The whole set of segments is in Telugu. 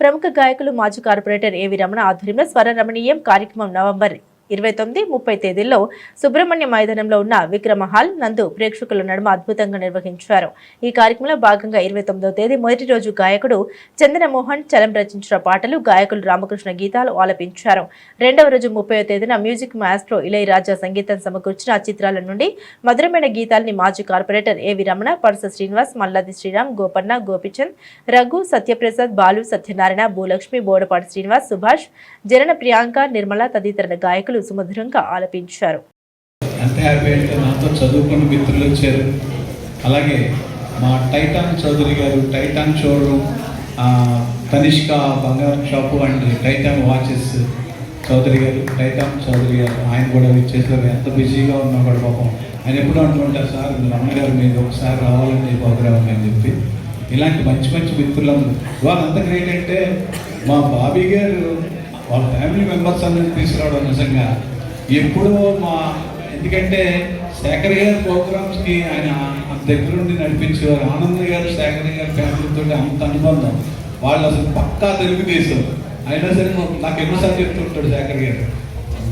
ప్రముఖ గాయకులు మాజీ కార్పొరేటర్ ఏవి రమణ ఆధ్వర్యంలో స్వర రమణీయం కార్యక్రమం నవంబర్ ఇరవై తొమ్మిది ముప్పై తేదీల్లో సుబ్రహ్మణ్య మైదానంలో ఉన్న విక్రమ హాల్ నందు ప్రేక్షకుల నడుమ అద్భుతంగా నిర్వహించారు. ఈ కార్యక్రమంలో భాగంగా ఇరవై తొమ్మిదవ తేదీ మొదటి రోజు గాయకుడు చంద్రమోహన్ చలం రచించిన పాటలు గాయకులు రామకృష్ణ గీతాలు ఆలపించారు. రెండవ రోజు ముప్పై తేదీన మ్యూజిక్ మాస్ట్రో ఇళయరాజా సంగీతం సమకూర్చిన చిత్రాల నుండి మధురమైన గీతాల్ని మాజీ కార్పొరేటర్ ఏవి రమణ పరస శ్రీనివాస్ మల్లాది శ్రీరామ్ గోపన్న గోపిచంద్ రఘు సత్యప్రసాద్ బాలు సత్యనారాయణ భూలక్ష్మి బోడపాటి శ్రీనివాస్ సుభాష్ జరణ ప్రియాంక నిర్మల తదితర గాయకులు సుమధురంగా ఆలపించారు. ఎంత హ్యాపీ చదువుకున్న మిత్రులు వచ్చారు. అలాగే మా టైటాన్ చౌదరి గారు టైటాన్ షోరూమ్ తనిష్క బంగారం shop and Titan watches Chowdary గారు టైటాన్ చౌదరి గారు ఆయన కూడా చేశారు ఎంత బిజీగా ఉన్నా కూడా పాపం ఆయన ఎప్పుడు అనుకుంటారు సార్ రమణ గారు మీరు ఒకసారి రావాలని ప్రోగ్రామ్ అని చెప్పి. ఇలాంటి మంచి మంచి మిత్రులందరూ. వాళ్ళంతా గ్రేట్ అంటే మా బాబీ గారు వాళ్ళ ఫ్యామిలీ మెంబర్స్ అందరినీ తీసుకురావడం నిజంగా ఎప్పుడూ మా ఎందుకంటే శేఖర్ గారి ప్రోగ్రామ్స్కి ఆయన అంత దగ్గరుండి నడిపించేవారు. ఆనంద్ గారు శేఖర్ గారి ఫ్యామిలీతో అంత అనుబంధం. వాళ్ళు అసలు పక్కా తెలుగుదేశం అయినా సరే నాకు ఎన్నోసార్లు చెప్తుంటాడు శేఖర్ గారు.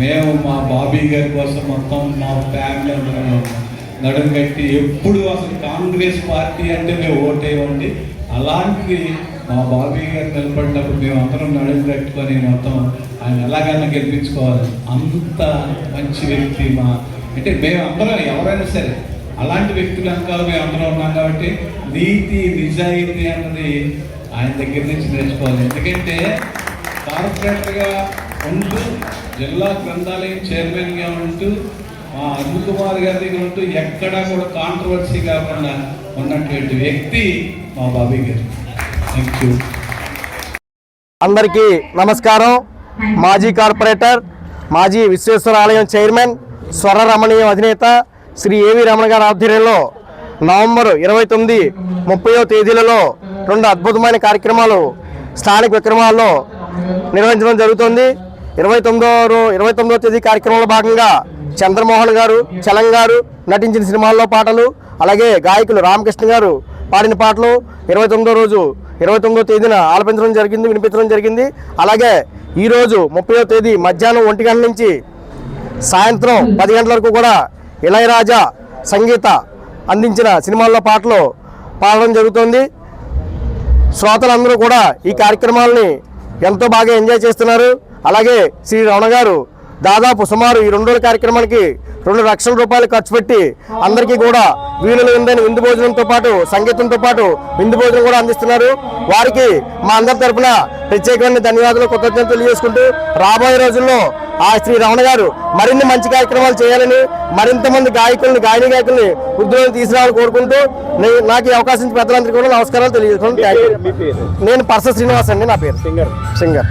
మేము మా బాబీ గారి కోసం మొత్తం మా ఫ్యామిలీ అందరం నడుం కట్టి ఎప్పుడు అసలు కాంగ్రెస్ పార్టీ అంటే మేము ఓటేయండి అలాంటిది మా బాబీ గారు నిలబడినప్పుడు మేము అందరం నడుం కట్టుకొని మొత్తం ఆయన ఎలాగైనా గెలిపించుకోవాలి. అంత మంచి వ్యక్తి మా అంటే మేము అందరం ఎవరైనా సరే అలాంటి వ్యక్తులు అంకాలు మేము అందరం ఉన్నాం కాబట్టి నీతి నిజాయితీ అన్నది ఆయన దగ్గర నుంచి నేర్చుకోవాలి. ఎందుకంటే కార్పొరేటర్గా ఉంటూ జిల్లా గ్రంథాలయం చైర్మన్గా ఉంటూ మా అరుణ్ కుమార్ గారి దగ్గర ఉంటూ ఎక్కడా కూడా కాంట్రవర్సీ కాకుండా ఉన్నటువంటి వ్యక్తి మా బాబీ గారు. థ్యాంక్ యూ అందరికీ నమస్కారం. మాజీ కార్పొరేటర్ మాజీ విశ్వేశ్వర ఆలయం చైర్మన్ స్వర రమణీయం అధినేత శ్రీ ఏవి రమణ గారి ఆధ్వర్యంలో నవంబర్ ఇరవై తొమ్మిది ముప్పయో తేదీలలో రెండు అద్భుతమైన కార్యక్రమాలు స్థానిక విక్రమాల్లో నిర్వహించడం జరుగుతుంది. ఇరవై తొమ్మిదో ఇరవై తొమ్మిదో తేదీ కార్యక్రమంలో భాగంగా చంద్రమోహన్ గారు చలం గారు నటించిన సినిమాల్లో పాటలు అలాగే గాయకులు రామకృష్ణ గారు పాడిన పాటలు ఇరవై తొమ్మిదో రోజు ఇరవై తొమ్మిదో తేదీన ఆలపించడం జరిగింది వినిపించడం జరిగింది. అలాగే ఈరోజు ముప్పయో తేదీ మధ్యాహ్నం ఒంటి గంటల నుంచి సాయంత్రం పది గంటల వరకు కూడా ఇళయరాజా సంగీత అందించిన సినిమాల్లో పాటలు పాడడం జరుగుతుంది. శ్రోతలందరూ కూడా ఈ కార్యక్రమాలని ఎంతో బాగా ఎంజాయ్ చేస్తున్నారు. అలాగే శ్రీ రమణ గారు దాదాపు సుమారు ఈ రెండు రోజుల కార్యక్రమానికి రెండు లక్షల రూపాయలు ఖర్చు పెట్టి అందరికీ కూడా వీణులు విందని విందు భోజనంతో పాటు సంగీతంతో పాటు విందు భోజనం కూడా అందిస్తున్నారు. వారికి మా అందరి తరపున ప్రత్యేకమైన ధన్యవాదాలు కృతజ్ఞతలు తెలియజేసుకుంటూ రాబోయే రోజుల్లో ఆ శ్రీ రమణ గారు మరిన్ని మంచి కార్యక్రమాలు చేయాలని మరింత మంది గాయకుల్ని గాయని గాయకుల్ని వృద్ధులను తీసుకురావాలని కోరుకుంటూ నాకు ఈ అవకాశం ఇచ్చిన పెద్దలందరికీ కూడా నమస్కారాలు తెలియజేసుకుంటూ థాంక్యూ. నేను పర్స శ్రీనివాస్ అండి నా పేరు. సింగర్. సింగర్.